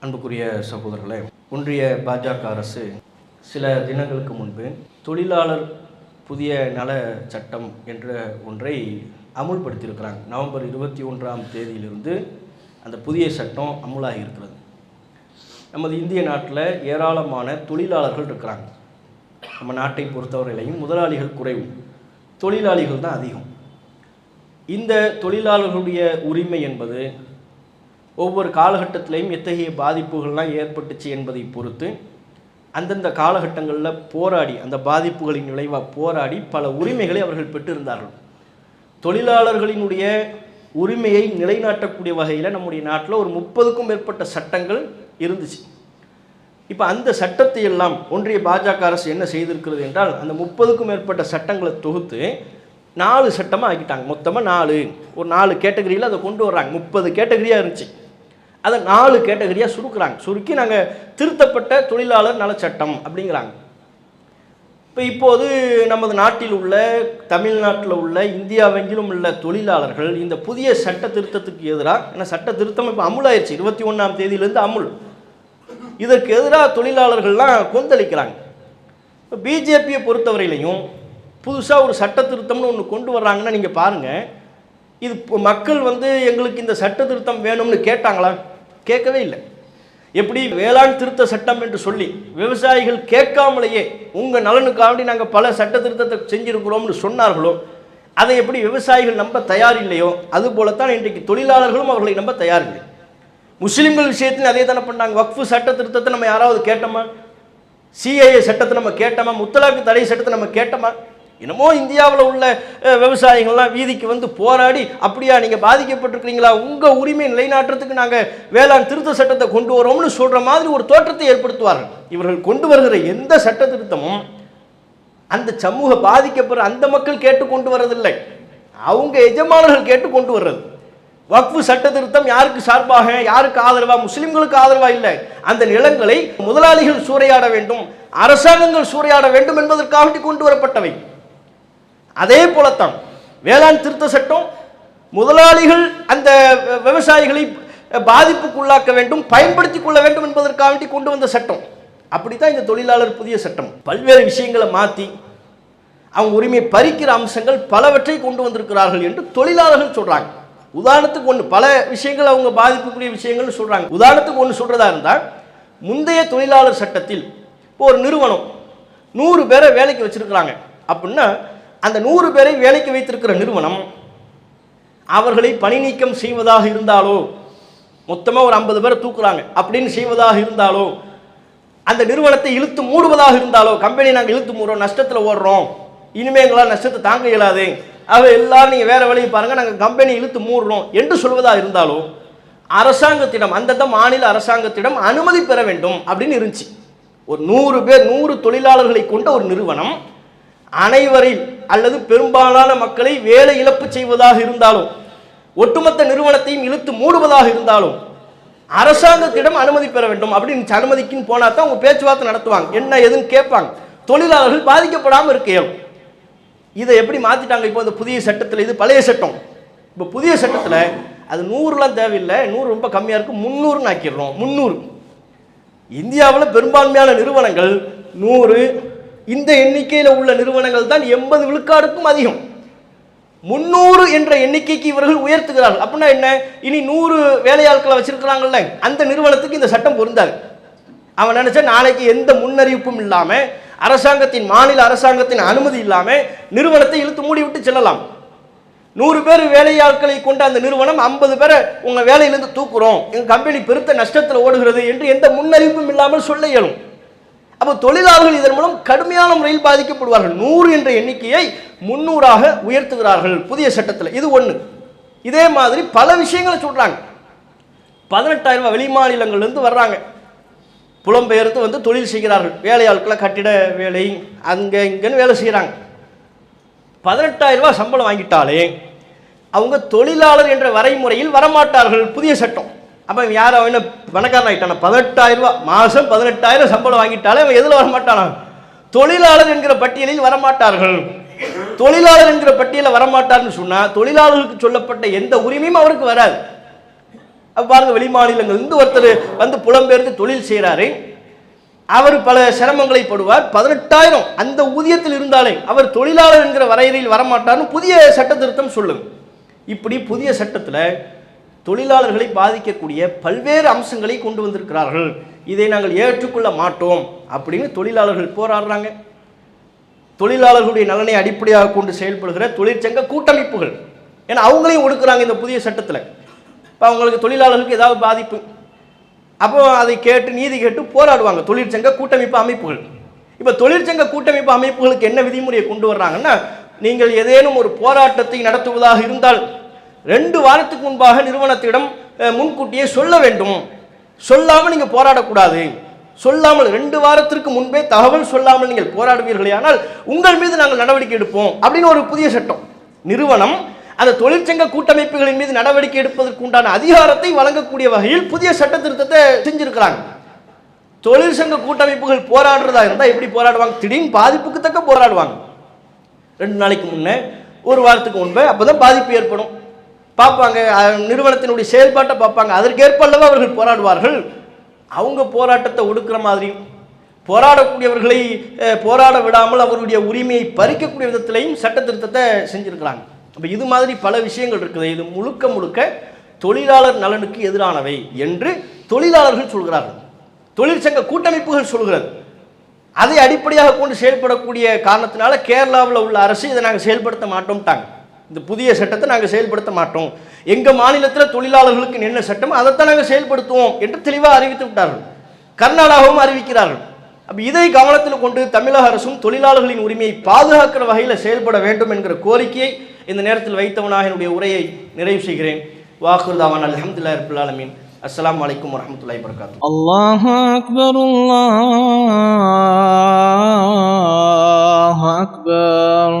அன்புக்குரிய சகோதரர்களே ஒன்றிய பாஜக அரசு சில தினங்களுக்கு முன்பு தொழிலாளர் புதிய நல சட்டம் என்ற ஒன்றை அமுல்படுத்தியிருக்கிறாங்க. நவம்பர் இருபத்தி ஒன்றாம் தேதியிலிருந்து அந்த புதிய சட்டம் அமுலாகி இருக்கிறது. நமது இந்திய நாட்டில் ஏராளமான தொழிலாளர்கள் இருக்கிறாங்க. நம்ம நாட்டை பொறுத்தவரையிலையும் முதலாளிகள் குறைவு தொழிலாளிகள் தான் அதிகம். இந்த தொழிலாளர்களுடைய உரிமை என்பது ஒவ்வொரு காலகட்டத்திலையும் எத்தகைய பாதிப்புகள்லாம் ஏற்பட்டுச்சு என்பதை பொறுத்து அந்தந்த காலகட்டங்களில் போராடி அந்த பாதிப்புகளின் விளைவாக போராடி பல உரிமைகளை அவர்கள் பெற்றிருந்தார்கள். தொழிலாளர்களினுடைய உரிமையை நிலைநாட்டக்கூடிய வகையில் நம்முடைய நாட்டில் ஒரு முப்பதுக்கும் மேற்பட்ட சட்டங்கள் இருந்துச்சு. இப்போ அந்த சட்டத்தை எல்லாம் ஒன்றிய பாஜக அரசு என்ன செய்திருக்கிறது என்றால் அந்த முப்பதுக்கும் மேற்பட்ட சட்டங்களை தொகுத்து நாலு சட்டமாக ஆக்கிட்டாங்க. மொத்தமாக நாலு. ஒரு நாலு கேட்டகரியில் அதை கொண்டு வர்றாங்க. முப்பது கேட்டகரியாக இருந்துச்சு. அதை நாலு கேட்டகரியாக சுருக்குறாங்க. சுருக்கி நாங்கள் திருத்தப்பட்ட தொழிலாளர் நலச்சட்டம் அப்படிங்கிறாங்க. இப்போ இப்போது நமது நாட்டில் உள்ள தமிழ்நாட்டில் உள்ள இந்தியாவெங்கிலும் உள்ள தொழிலாளர்கள் இந்த புதிய சட்ட திருத்தத்துக்கு எதிராக ஏன்னா சட்ட திருத்தம் இப்போ அமுலாயிருச்சு. இருபத்தி ஒன்றாம் தேதியிலேருந்து அமுல். இதற்கு எதிராக தொழிலாளர்கள்லாம் கொந்தளிக்கிறாங்க. இப்போ பிஜேபியை பொறுத்தவரையிலையும் புதுசாக ஒரு சட்ட திருத்தம்னு ஒன்று கொண்டு வர்றாங்கன்னா நீங்கள் பாருங்கள் இது இப்போ மக்கள் வந்து எங்களுக்கு இந்த சட்ட திருத்தம் வேணும்னு கேட்டாங்களா? கேட்கவே இல்லை. எப்படி வேளாண் திருத்த சட்டம் என்று சொல்லி விவசாயிகள் கேட்காமலேயே உங்கள் நலனுக்காண்டி நாங்கள் பல சட்ட திருத்தத்தை செஞ்சுருக்கிறோம்னு சொன்னார்களோ அதை எப்படி விவசாயிகள் நம்ப தயார் இல்லையோ அதுபோலத்தான் இன்றைக்கு தொழிலாளர்களும் அவர்களை நம்ப தயார் இல்லை. முஸ்லீம்கள் விஷயத்தில் அதே தானே பண்ணாங்க. வக்ஃபு சட்ட திருத்தத்தை நம்ம யாராவது கேட்டோமா? சிஐஏ சட்டத்தை நம்ம கேட்டோமா? முத்தலாக்கு தடை சட்டத்தை நம்ம கேட்டோமா? என்னமோ இந்தியாவில் உள்ள விவசாயிகள்லாம் வீதிக்கு வந்து போராடி அப்படியா நீங்கள் பாதிக்கப்பட்டிருக்கிறீங்களா? உங்கள் உரிமை நிலைநாட்டுறதுக்கு நாங்கள் வேளாண் திருத்த சட்டத்தை கொண்டு வரோம்னு சொல்கிற மாதிரி ஒரு தோற்றத்தை ஏற்படுத்துவார்கள். இவர்கள் கொண்டு வருகிற எந்த சட்ட திருத்தமும் அந்த சமூக பாதிக்கப்படுற அந்த மக்கள் கேட்டு கொண்டு வர்றதில்லை. அவங்க எஜமானர்கள் கேட்டு கொண்டு வர்றது. வக்ஃபு சட்ட திருத்தம் யாருக்கு சார்பாக யாருக்கு ஆதரவா முஸ்லிம்களுக்கு ஆதரவா இல்லை. அந்த நிலங்களை முதலாளிகள் சூறையாட வேண்டும் அரசாங்கங்கள் சூறையாட வேண்டும் என்பதற்காக கொண்டு வரப்பட்டவை. அதே போலத்தான் வேளாண் திருத்த சட்டம் முதலாளிகள் அந்த விவசாயிகளை பாதிப்புக்குள்ளாக்க வேண்டும் பயன்படுத்திக் கொள்ள வேண்டும் என்பதற்காக வேண்டி கொண்டு வந்த சட்டம். அப்படித்தான் இந்த தொழிலாளர் புதிய சட்டம். பல்வேறு விஷயங்களை மாற்றி அவங்க உரிமையை பறிக்கிற அம்சங்கள் பலவற்றை கொண்டு வந்திருக்கிறார்கள் என்று தொழிலாளர்கள் சொல்றாங்க. உதாரணத்துக்கு ஒன்று பல விஷயங்கள் அவங்க பாதிப்புக்குரிய விஷயங்கள்னு சொல்றாங்க. உதாரணத்துக்கு ஒன்று சொல்றதா இருந்தால் முந்தைய தொழிலாளர் சட்டத்தில் ஒரு நிறுவனம் நூறு பேரை வேலைக்கு வச்சிருக்கிறாங்க. அப்படின்னா அந்த நூறு பேரை வேலைக்கு வைத்திருக்கிற நிறுவனம் அவர்களை பணி நீக்கம் செய்வதாக இருந்தாலோ மொத்தமாக ஒரு ஐம்பது பேரை தூக்குறாங்க. அப்படின்னு செய்வதாக இருந்தாலோ அந்த நிறுவனத்தை இழுத்து மூடுவதாக இருந்தாலோ கம்பெனி நாங்கள் இழுத்து மூடுறோம் நஷ்டத்தில் ஓடுறோம். இனிமே எங்களால் நஷ்டத்தை தாங்க இயலாது. ஆக எல்லாரும் நீங்கள் வேறு வழியை பாருங்கள் நாங்கள் கம்பெனி இழுத்து மூடுறோம் என்று சொல்வதாக இருந்தாலோ அரசாங்கத்திடம் அந்தந்த மாநில அரசாங்கத்திடம் அனுமதி பெற வேண்டும் அப்படின்னு இருந்துச்சு. ஒரு நூறு பேர் நூறு தொழிலாளர்களை கொண்ட ஒரு நிறுவனம் அனைவரில் அல்லது பெரும்பாலான மக்களை வேலை இழப்பு செய்வதாக இருந்தாலும் ஒட்டுமொத்த நிறுவனத்தையும் இழுத்து மூடுவதாக இருந்தாலும் அரசாங்கத்திடம் அனுமதி பெற வேண்டும் அப்படின்னு அனுமதிக்குன்னு போனா தான் அவங்க பேச்சுவார்த்தை நடத்துவாங்க. என்ன ஏதுன்னு கேட்பாங்க. தொழிலாளர்கள் பாதிக்கப்படாமல் இருக்க இயலும் இதை எப்படி மாத்திட்டாங்க? இப்போ இந்த புதிய சட்டத்தில் இது பழைய சட்டம். இப்போ புதிய சட்டத்தில் அது நூறுலாம் தேவையில்லை. நூறு ரொம்ப கம்மியாக இருக்கும் முந்நூறுன்னு ஆக்கிடுறோம். முந்நூறு. இந்தியாவில் பெரும்பான்மையான நிறுவனங்கள் நூறு இந்த எண்ணிக்கையில் உள்ள நிறுவனங்கள் தான் எண்பது விழுக்காடுக்கும் அதிகம். முந்நூறு என்ற எண்ணிக்கைக்கு இவர்கள் உயர்த்துகிறார்கள். அப்படின்னா என்ன? இனி நூறு வேலையாட்களை வச்சிருக்கிறாங்கல்ல. அந்த நிறுவனத்துக்கு இந்த சட்டம் பொருந்தாது. அவன் நினைச்சா நாளைக்கு எந்த முன்னறிவிப்பும் இல்லாமல் அரசாங்கத்தின் மாநில அரசாங்கத்தின் அனுமதி இல்லாமல் நிறுவனத்தை இழுத்து மூடிவிட்டு செல்லலாம். நூறு பேர் வேலையாட்களை கொண்ட அந்த நிறுவனம் ஐம்பது பேரை உங்கள் வேலையிலிருந்து தூக்குறோம். எங்கள் கம்பெனி பெருத்த நஷ்டத்தில் ஓடுகிறது என்று எந்த முன்னறிவிப்பும் இல்லாமல் சொல்ல இயலும். அப்போ தொழிலாளர்கள் இதன் மூலம் கடுமையான முறையில் பாதிக்கப்படுவார்கள். நூறு என்ற எண்ணிக்கையை முன்னூறாக உயர்த்துகிறார்கள் புதிய சட்டத்தில். இது ஒன்று இதே மாதிரி பல விஷயங்களை சொல்கிறாங்க பதினெட்டாயிரம் ரூபாய் வெளிமாநிலங்கள்லேருந்து வர்றாங்க. புலம்பெயர்த்து வந்து தொழில் செய்கிறார்கள். வேலையாட்களை கட்டிட வேலை அங்கே இங்கேன்னு வேலை செய்கிறாங்க பதினெட்டாயிரம் ரூபாய் சம்பளம் வாங்கிட்டாலே அவங்க தொழிலாளர் என்ற வரைமுறையில் வரமாட்டார்கள் புதிய சட்டம். அப்போ யார் அவன் என்ன பணக்காரன் ஆகிட்டானா பதினெட்டாயிரம் மாதம் பதினெட்டாயிரம் சம்பளம் வாங்கிட்டாலே அவன் எதில் வரமாட்டானா? தொழிலாளர் என்கிற பட்டியலில் வரமாட்டார்கள். தொழிலாளர் என்கிற பட்டியலில் வரமாட்டார்னு சொன்னால் தொழிலாளர்களுக்கு சொல்லப்பட்ட எந்த உரிமையும் அவருக்கு வராது. பாருங்க வெளி மாநிலங்கள்லேருந்து ஒருத்தர் வந்து புலம்பெயர்ந்து தொழில் செய்கிறாரு அவர் பல சிரமங்களை படுவார். பதினெட்டாயிரம் அந்த ஊதியத்தில் இருந்தாலே அவர் தொழிலாளர் என்கிற வரையறையில் வரமாட்டார்னு புதிய சட்ட திருத்தம் சொல்லுங்க இப்படி புதிய சட்டத்தில் தொழிலாளர்களை பாதிக்கக்கூடிய பல்வேறு அம்சங்களை கொண்டு வந்திருக்கிறார்கள். இதை நாங்கள் ஏற்றுக்கொள்ள மாட்டோம் அப்படின்னு தொழிலாளர்கள் போராடுறாங்க. தொழிலாளர்களுடைய நலனை அடிப்படையாக கொண்டு செயல்படுகிற தொழிற்சங்க கூட்டமைப்புகள். ஏன்னா அவங்களையும் ஒடுக்குறாங்க இந்த புதிய சட்டத்தில். இப்போ அவங்களுக்கு தொழிலாளர்களுக்கு ஏதாவது பாதிப்பு. அப்போ அதை கேட்டு நீதி கேட்டு போராடுவாங்க தொழிற்சங்க கூட்டமைப்பு அமைப்புகள். இப்போ தொழிற்சங்க கூட்டமைப்பு அமைப்புகளுக்கு என்ன விதிமுறையை கொண்டு வர்றாங்கன்னா நீங்கள் ஏதேனும் ஒரு போராட்டத்தை நடத்துவதாக இருந்தால் ரெண்டு வாரத்துக்கு முன்பாக நிறுவனத்திடம் முன்கூட்டியே சொல்ல வேண்டும். சொல்லாமல் நீங்கள் போராடக்கூடாது. சொல்லாமல் ரெண்டு வாரத்திற்கு முன்பே தகவல் சொல்லாமல் நீங்கள் போராடுவீர்களேயானால் உங்கள் மீது நாங்கள் நடவடிக்கை எடுப்போம் அப்படின்னு ஒரு புதிய சட்டம். நிறுவனம் அந்த தொழிற்சங்க கூட்டமைப்புகளின் மீது நடவடிக்கை எடுப்பதற்கு உண்டான அதிகாரத்தை வழங்கக்கூடிய வகையில் புதிய சட்ட திருத்தத்தை செஞ்சிருக்கிறாங்க. தொழிற்சங்க கூட்டமைப்புகள் போராடுறதா இருந்தால் எப்படி போராடுவாங்க? திடீர்னு பாதிப்புக்கு தக்க போராடுவாங்க. ரெண்டு நாளைக்கு முன்னே ஒரு வாரத்துக்கு முன்பே அப்போதான் பாதிப்பு ஏற்படும். பார்ப்பாங்க நிறுவனத்தினுடைய செயல்பாட்டை பார்ப்பாங்க. அதற்கேற்ப அல்லவா அவர்கள் போராடுவார்கள். அவங்க போராட்டத்தை ஒடுக்கிற மாதிரியும் போராடக்கூடியவர்களை போராட விடாமல் அவருடைய உரிமையை பறிக்கக்கூடிய விதத்திலையும் சட்ட திருத்தத்தை செஞ்சுருக்கிறாங்க. அப்போ இது மாதிரி பல விஷயங்கள் இருக்குது. இது முழுக்க முழுக்க தொழிலாளர் நலனுக்கு எதிரானவை என்று தொழிலாளர்கள் சொல்கிறார்கள். தொழிற்சங்க கூட்டமைப்புகள் சொல்கிறது. அதை அடிப்படையாக கொண்டு செயல்படக்கூடிய காரணத்தினால கேரளாவில் உள்ள அரசு இதை நாங்கள் செயல்படுத்த மாட்டோம்ட்டாங்க. இந்த புதிய சட்டத்தை நாங்கள் செயல்படுத்த மாட்டோம். எங்கள் மாநிலத்தில் தொழிலாளர்களுக்கு என்ன சட்டம் அதைத்தான் நாங்கள் செயல்படுத்துவோம் என்று தெளிவாக அறிவித்து விட்டார்கள். கர்நாடகாவும் அறிவிக்கிறார்கள். அப்போ இதை கவனத்தில் கொண்டு தமிழக அரசும் தொழிலாளர்களின் உரிமையை பாதுகாக்கிற வகையில் செயல்பட வேண்டும் என்கிற கோரிக்கையை இந்த நேரத்தில் வைத்தவனாக என்னுடைய உரையை நிறைவு செய்கிறேன். வாக்குர்தாவான் அலமதுல்லா இருப்பிலாலமீன் அஸ்லாம் வலைக்கம் வரமத்துல்லாய் வரகாத்து அல்லாஹ் அக்பர் அல்லாஹ் அக்பர்